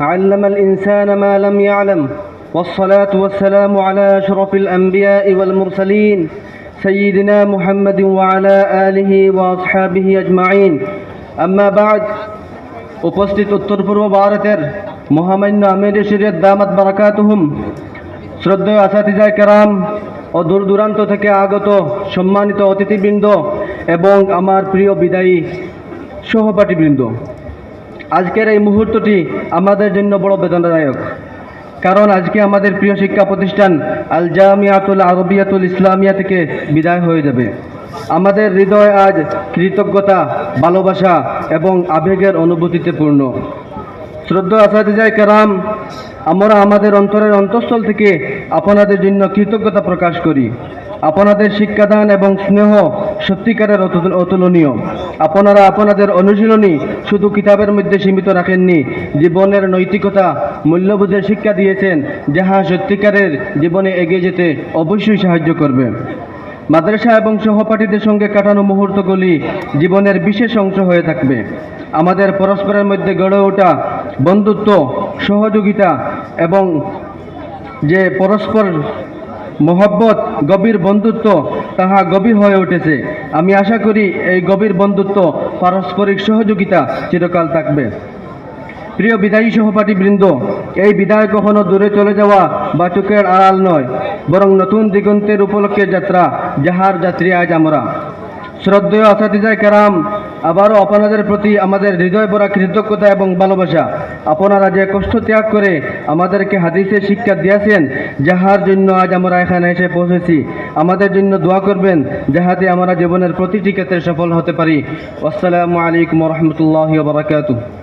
علم الإنسان ما لم يعلم والصلاة والسلام على أشرف الأنبياء والمرسلين سيدنا محمد وعلى آله وأصحابه أجمعين أما بعد উপস্থিত উত্তর পূর্ব ভারতের মহামান্য আমির শরীয়ত দামাত বারাকাতুহুম শ্রদ্ধেয় আসাতিজায় কেরাম ও দূর দূরান্ত থেকে আগত সম্মানিত অতিথিবৃন্দ এবং আমার প্রিয় বিদায়ী সহপাঠীবৃন্দ আজকের এই মুহূর্তটি আমাদের জন্য বড় বেদনাদায়ক। কারণ আজকে আমাদের প্রিয় শিক্ষা প্রতিষ্ঠান আল জামিয়াতুল আরবিয়াতুল ইসলামিয়া থেকে বিদায় হয়ে যাবে। আমাদের হৃদয় আজ কৃতজ্ঞতা, ভালোবাসা এবং আবেগের অনুভূতিতে পূর্ণ। শ্রদ্ধা আসাদিজাই কেরাম, আমরা আমাদের অন্তরের অন্তঃস্থল থেকে আপনাদের জন্য কৃতজ্ঞতা প্রকাশ করি। আপনাদের শিক্ষাদান এবং স্নেহ সত্যিকারের অতু- অতুলনীয়। আপনারা আপনাদের অনুশীলনী শুধু কিতাবের মধ্যে সীমিত রাখেননি, জীবনের নৈতিকতা, মূল্যবোধের শিক্ষা দিয়েছেন, যাহা সত্যিকারের জীবনে এগিয়ে যেতে অবশ্যই সাহায্য করবে। মাদ্রাসা এবং সহপাঠীদের সঙ্গে কাটানো মুহূর্তগুলি জীবনের বিশেষ অংশ হয়ে থাকবে। আমাদের পরস্পরের মধ্যে গড়ে ওঠা বন্ধুত্ব, সহযোগিতা এবং যে পরস্পর মহব্বত, গভীর বন্ধুত্ব তাহা গভীর হয়ে উঠেছে। আমি আশা করি এই গভীর বন্ধুত্ব, পারস্পরিক সহযোগিতা চিরকাল থাকবে। প্রিয় বিদায়ী সহপাঠী বৃন্দ, এই বিদায় কখনো দূরে চলে যাওয়া বা চোখের আড়াল নয়, বরং নতুন দিগন্তের উপলক্ষে যাত্রা, যাহার যাত্রী আজ আমরা। শ্রদ্ধেয় আসাদিজায় কেরাম, আবারও আপনাদের প্রতি আমাদের হৃদয় ভরা কৃতজ্ঞতা এবং ভালোবাসা। আপনারা যে কষ্ট ত্যাগ করে আমাদেরকে হাদিসে শিক্ষা দিয়েছেন, যাহার জন্য আজ আমরা এখানে এসে পৌঁছেছি, আমাদের জন্য দোয়া করবেন, যাহাতে আমরা জীবনের প্রতিটি ক্ষেত্রে সফল হতে পারি। আসসালামু আলাইকুম রহমতুল্লাহ বারাকাতুহ।